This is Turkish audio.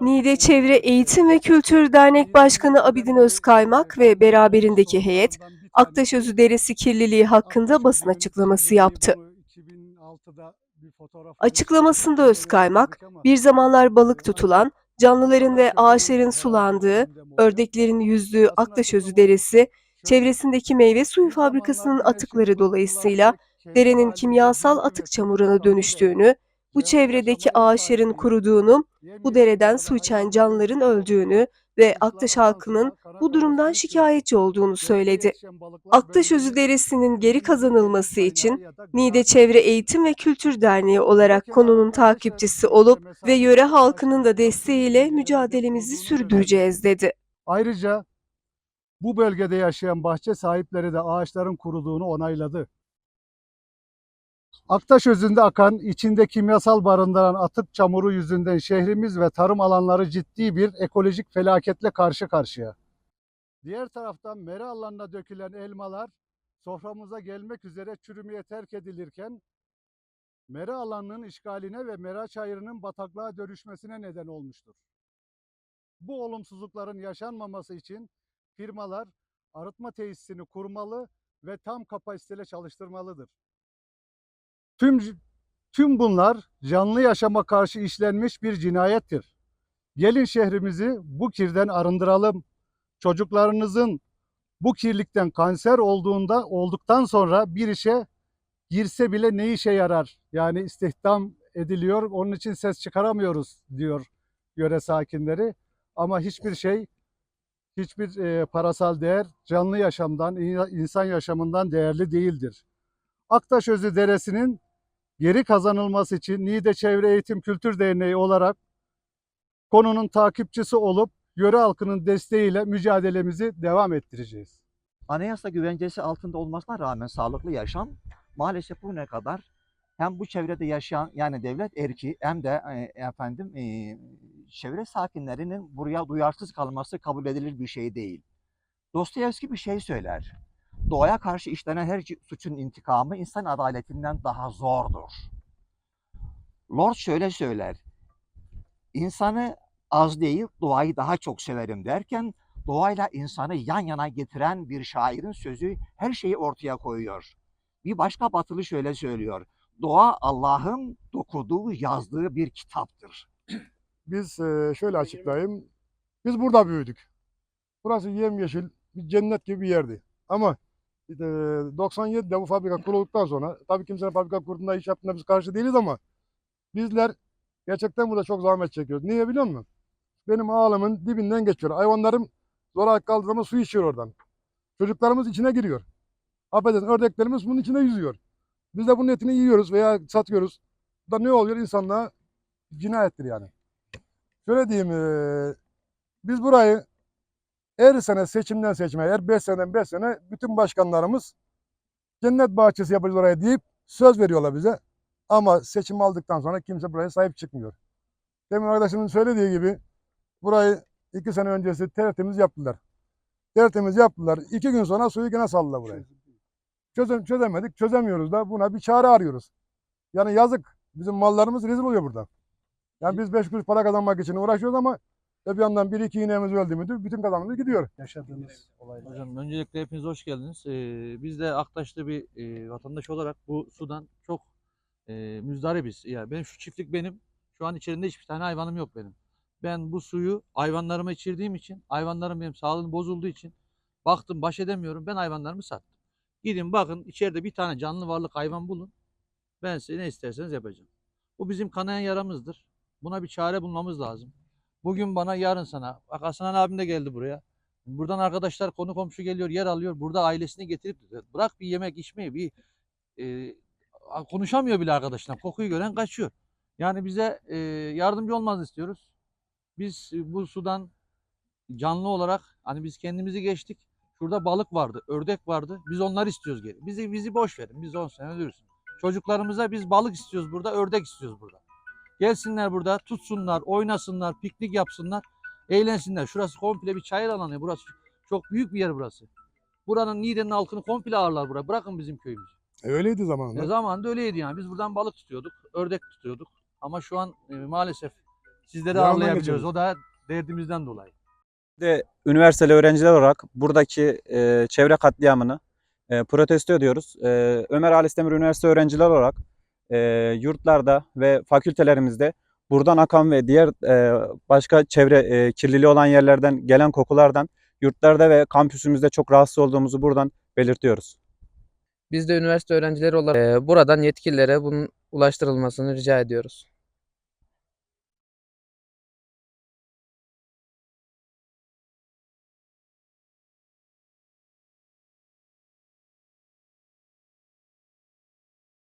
Niğde Çevre Eğitim ve Kültür Dernek Başkanı Abidin Özkaymak ve beraberindeki heyet, Aktaş Özü Deresi kirliliği hakkında basın açıklaması yaptı. Açıklamasında Özkaymak, bir zamanlar balık tutulan, canlıların ve ağaçların sulandığı, ördeklerin yüzdüğü Aktaş Özü Deresi, çevresindeki meyve suyu fabrikasının atıkları dolayısıyla derenin kimyasal atık çamuruna dönüştüğünü, bu çevredeki ağaçların kuruduğunu, bu dereden su içen canlıların öldüğünü ve Aktaş halkının bu durumdan şikayetçi olduğunu söyledi. Aktaş Özü Deresi'nin geri kazanılması için Niğde Çevre Eğitim ve Kültür Derneği olarak konunun takipçisi olup ve yöre halkının da desteğiyle mücadelemizi sürdüreceğiz dedi. Ayrıca bu bölgede yaşayan bahçe sahipleri de ağaçların kuruduğunu onayladı. Aktaş özünde akan, içinde kimyasal barındıran atık çamuru yüzünden şehrimiz ve tarım alanları ciddi bir ekolojik felaketle karşı karşıya. Diğer taraftan mera alanına dökülen elmalar soframıza gelmek üzere çürümeye terk edilirken mera alanının işgaline ve mera çayırının bataklığa dönüşmesine neden olmuştur. Bu olumsuzlukların yaşanmaması için firmalar arıtma tesisini kurmalı ve tam kapasiteyle çalıştırmalıdır. Tüm tüm bunlar canlı yaşama karşı işlenmiş bir cinayettir. Gelin şehrimizi bu kirden arındıralım. Çocuklarınızın bu kirlikten kanser olduğunda olduktan sonra bir işe girse bile ne işe yarar? Yani istihdam ediliyor. Onun için ses çıkaramıyoruz diyor yöre sakinleri. Ama hiçbir şey hiçbir e, parasal değer canlı yaşamdan, insan yaşamından değerli değildir. Aktaş Özü Deresi'nin geri kazanılması için Niğde Çevre Eğitim Kültür Derneği olarak konunun takipçisi olup yöre halkının desteğiyle mücadelemizi devam ettireceğiz. Anayasa güvencesi altında olmasına rağmen sağlıklı yaşam maalesef bugüne kadar hem bu çevrede yaşayan yani devlet erki hem de e, efendim e, çevre sakinlerinin buraya duyarsız kalması kabul edilir bir şey değil. Dostoyevski bir şey söyler. Doğaya karşı işlenen her suçun intikamı insan adaletinden daha zordur. Lord şöyle söyler. İnsanı az değil, doğayı daha çok severim derken doğayla insanı yan yana getiren bir şairin sözü her şeyi ortaya koyuyor. Bir başka batılı şöyle söylüyor. Doğa Allah'ın dokuduğu, yazdığı bir kitaptır. Biz e, şöyle açıklayayım. Biz burada büyüdük. Burası yemyeşil bir cennet gibi bir yerdi. Ama 97'de bu fabrika kurulduktan sonra tabii kimsenin fabrika kurduğunda iş yaptığında biz karşı değiliz ama bizler gerçekten burada çok zahmet çekiyoruz. Niye biliyor musun? Benim ağlamın dibinden geçiyor. Hayvanlarım zor ayak kaldığı zaman su içiyor oradan. Çocuklarımız içine giriyor. Affedersin ördeklerimiz bunun içinde yüzüyor. Biz de bunun etini yiyoruz veya satıyoruz. Bu da ne oluyor? İnsanlığa cinayettir yani. Şöyle diyeyim, eee, biz burayı her sene seçimden seçime, her 5 seneden 5 sene bütün başkanlarımız cennet bahçesi yapacağız oraya deyip söz veriyorlar bize. Ama seçim aldıktan sonra kimse buraya sahip çıkmıyor. Demin arkadaşımın söylediği gibi burayı iki sene öncesi tertemiz yaptılar. Tertemiz yaptılar. İki gün sonra suyu gene saldılar burayı. Çözem, çözemedik, çözemiyoruz da buna bir çare arıyoruz. Yani yazık. Bizim mallarımız rezil oluyor burada. Yani biz beş kuruş para kazanmak için uğraşıyoruz ama bir yandan bir iki iğnemiz öldü müdür bütün kazanımız gidiyor. Yaşadığınız olaylar. Hocam öncelikle hepiniz hoş geldiniz. Ee, biz de Aktaş'ta bir e, vatandaş olarak bu sudan çok e, müzdaribiz. Yani benim şu çiftlik benim. Şu an içerisinde hiçbir tane hayvanım yok benim. Ben bu suyu hayvanlarıma içirdiğim için, hayvanlarım benim sağlığım bozulduğu için baktım baş edemiyorum. Ben hayvanlarımı sattım. Gidin bakın içeride bir tane canlı varlık hayvan bulun. Ben size ne isterseniz yapacağım. Bu bizim kanayan yaramızdır. Buna bir çare bulmamız lazım. Bugün bana yarın sana. Bak Hasan abim de geldi buraya. Buradan arkadaşlar konu komşu geliyor yer alıyor. Burada ailesini getirip bırak bir yemek içmeyi bir e, konuşamıyor bile arkadaşlar. Kokuyu gören kaçıyor. Yani bize e, yardımcı olmanızı istiyoruz. Biz e, bu sudan canlı olarak hani biz kendimizi geçtik. Şurada balık vardı, ördek vardı. Biz onları istiyoruz geri. Bizi bizi boş verin. Biz 10 sene ölürüz. Çocuklarımıza biz balık istiyoruz burada, ördek istiyoruz burada. Gelsinler burada, tutsunlar, oynasınlar, piknik yapsınlar, eğlensinler. Şurası komple bir çayır alanı. Burası çok büyük bir yer burası. Buranın Niğde'nin halkını komple ağırlar buraya. Bırakın bizim köyümüzü. E, öyleydi Ne zamanında. zamanında öyleydi yani. Biz buradan balık tutuyorduk, ördek tutuyorduk. Ama şu an e, maalesef sizleri Yanından ağırlayabiliyoruz. O da derdimizden dolayı. de üniversiteli öğrenciler olarak buradaki e, çevre katliamını e, protesto ediyoruz. E, Ömer Halis Demir Üniversite öğrenciler olarak e, yurtlarda ve fakültelerimizde buradan akan ve diğer e, başka çevre e, kirliliği olan yerlerden gelen kokulardan yurtlarda ve kampüsümüzde çok rahatsız olduğumuzu buradan belirtiyoruz. Biz de üniversite öğrencileri olarak e, buradan yetkililere bunun ulaştırılmasını rica ediyoruz.